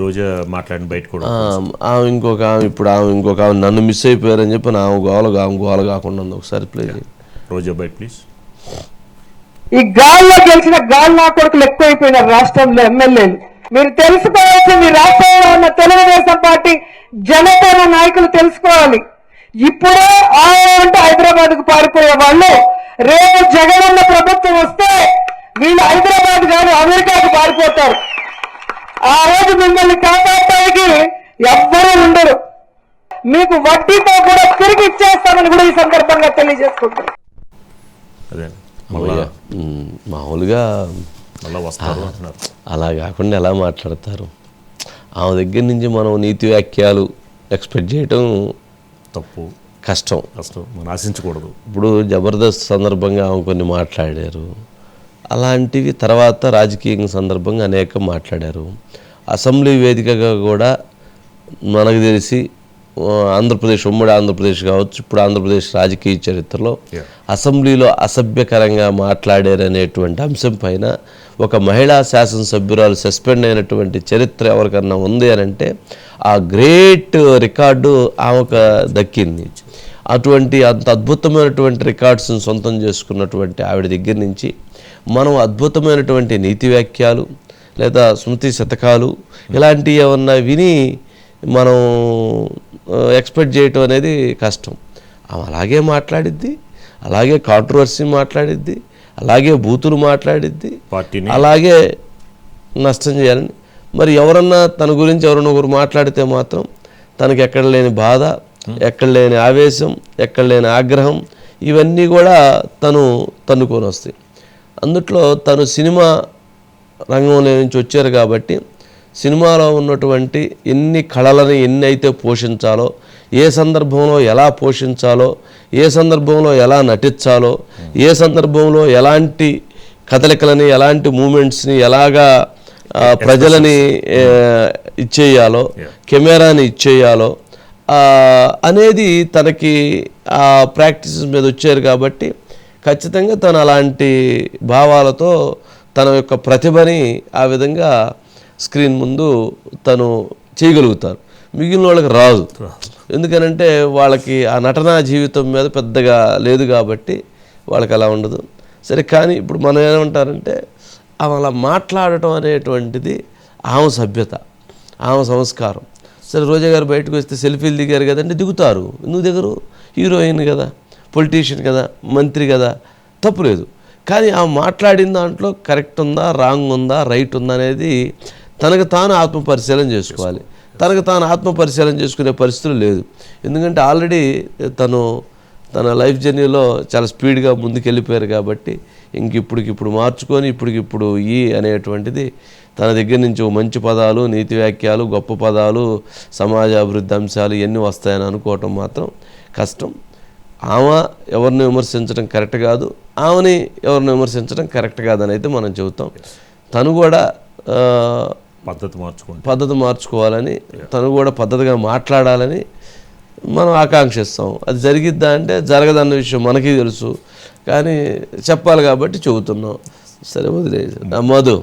రోజా మాట్లాడిన బయట కూడా ఆ, ఆమె ఇంకొక ఆమె ఇప్పుడు ఆమె ఇంకొక ఆమె నన్ను మిస్ అయిపోయారని చెప్పి నా ఆమె గోల ఆమె గోల కాకుండా ఉంది. ఒకసారి ప్లే చేయండి రోజా బయట ప్లీజ్ ఈ గాల్లో గెలిచిన గాలి నా కొడుకులు ఎక్కువైపోయినారు రాష్ట్రంలో ఎమ్మెల్యేలు. మీరు తెలుసుకోవాల్సింది ఈ రాష్ట్రంలో ఉన్న తెలుగుదేశం పార్టీ జనసేన నాయకులు తెలుసుకోవాలి. ఇప్పుడే అంటే హైదరాబాద్కు పారిపోయే వాళ్ళు రేపు జగనన్న ప్రభుత్వం వస్తే వీళ్ళు హైదరాబాద్ కాదు అమెరికాకు పారిపోతారు. ఆ రోజు మిమ్మల్ని కాపాడటానికి ఎవ్వరూ ఉండరు. మీకు వడ్డీతో కూడా తిరిగి ఇచ్చేస్తామని కూడా ఈ సందర్భంగా తెలియజేసుకుంటున్నాను. అదే మళ్ళా ఉమ్, మామూలుగా మళ్ళా వస్తారు అంటున్నారు. అలా కాకుండా ఎలా మాట్లాడతారు? ఆమె దగ్గర నుంచి మనం నీతి వాక్యాలు ఎక్స్పెక్ట్ చేయటం తప్పు. కష్టం. కష్టం. మనం ఆశించకూడదు. ఇప్పుడు జబర్దస్త్ సందర్భంగా ఆమె కొన్ని మాట్లాడారు. అలాంటివి తర్వాత రాజకీయ సందర్భంగా అనేక మాట్లాడారు అసెంబ్లీ వేదికగా కూడా మనకు తెలిసి ఆంధ్రప్రదేశ్ ఉమ్మడి ఆంధ్రప్రదేశ్ కావచ్చు ఇప్పుడు ఆంధ్రప్రదేశ్ రాజకీయ చరిత్రలో. అసెంబ్లీలో అసభ్యకరంగా మాట్లాడారనేటువంటి అంశం పైన ఒక మహిళా శాసనసభ్యురాలు సస్పెండ్ అయినటువంటి చరిత్ర ఎవరికన్నా ఉంది అని అంటే ఆ గ్రేట్ రికార్డు ఆమెకు దక్కింది అటువంటి అంత అద్భుతమైనటువంటి రికార్డ్స్ని సొంతం చేసుకున్నటువంటి ఆవిడ దగ్గర నుంచి మనం అద్భుతమైనటువంటి నీతి వాక్యాలు లేదా స్మృతి శతకాలు ఇలాంటివి ఏమన్నా విని మనం ఎక్స్పెక్ట్ చేయటం అనేది కష్టం. ఆమె అలాగే మాట్లాడిద్ది అలాగే కాంట్రవర్సీ మాట్లాడిద్ది అలాగే బూతులు మాట్లాడిద్ది అలాగే నష్టం చేయాలని. మరి ఎవరన్నా తన గురించి ఎవరన్నా ఒకరు మాట్లాడితే మాత్రం తనకి ఎక్కడ లేని బాధ ఎక్కడ లేని ఆవేశం ఎక్కడ లేని ఆగ్రహం ఇవన్నీ కూడా తను తన్నుకొని వస్తాయి. అందుట్లో తను సినిమా రంగంలో నుంచి వచ్చారు కాబట్టి సినిమాలో ఉన్నటువంటి ఎన్ని కళలని ఎన్ని అయితే పోషించాలో ఏ సందర్భంలో ఎలా పోషించాలో ఏ సందర్భంలో ఎలా నటించాలో ఏ సందర్భంలో ఎలాంటి కదలికలని ఎలాంటి మూమెంట్స్ని ఎలాగా ప్రజలని ఏ, ఇచ్చేయాలో కెమెరాని ఇచ్చేయాలో అనేది తనకి ఆ ప్రాక్టీస్ మీద వచ్చారు కాబట్టి ఖచ్చితంగా తను అలాంటి భావాలతో తన యొక్క ప్రతిభని ఆ విధంగా స్క్రీన్ ముందు తను చేయగలుగుతారు. మిగిలిన వాళ్ళకి రాదు. ఎందుకనంటే వాళ్ళకి ఆ నటనా జీవితం మీద పెద్దగా లేదు కాబట్టి వాళ్ళకి అలా ఉండదు. సరే కానీ ఇప్పుడు మనం ఏమంటారంటే ఆమె అలా మాట్లాడటం అనేటువంటిది ఆమె సభ్యత ఆమె సంస్కారం. సరే రోజా గారు బయటకు వస్తే సెల్ఫీలు దిగారు కదంటే దిగుతారు. ఎందుకు దిగరు? హీరోయిన్ కదా పొలిటీషియన్ కదా మంత్రి కదా తప్పులేదు కానీ ఆ మాట్లాడిన దాంట్లో కరెక్ట్ ఉందా రాంగ్ ఉందా రైట్ ఉందా అనేది తనకు తాను ఆత్మపరిశీలన చేసుకోవాలి. తనకు తాను ఆత్మపరిశీలన చేసుకునే పరిస్థితులు లేదు. ఎందుకంటే ఆల్రెడీ తను తన లైఫ్ జర్నీలో చాలా స్పీడ్గా ముందుకు వెళ్ళిపోయారు కాబట్టి ఇంక ఇప్పటికిప్పుడు మార్చుకొని ఇప్పటికిప్పుడు ఈ అనేటువంటిది తన దగ్గర నుంచి మంచి పదాలు నీతి వాక్యాలు గొప్ప పదాలు సమాజ అభివృద్ధి అంశాలు ఇవన్నీ వస్తాయని అనుకోవటం మాత్రం కష్టం. ఆమె ఎవరిని విమర్శించడం కరెక్ట్ కాదు ఆమెని ఎవరిని విమర్శించడం కరెక్ట్ కాదని అయితే మనం చెబుతాం. తను కూడా పద్ధతి మార్చుకుంటే. పద్ధతి మార్చుకోవాలని తను కూడా పద్ధతిగా మాట్లాడాలని మనం ఆకాంక్షిస్తాం. అది జరిగిద్దా అంటే జరగదన్న విషయం మనకి తెలుసు. కానీ చెప్పాలి కాబట్టి చెబుతున్నాం. సరే వదిలేదు మధు.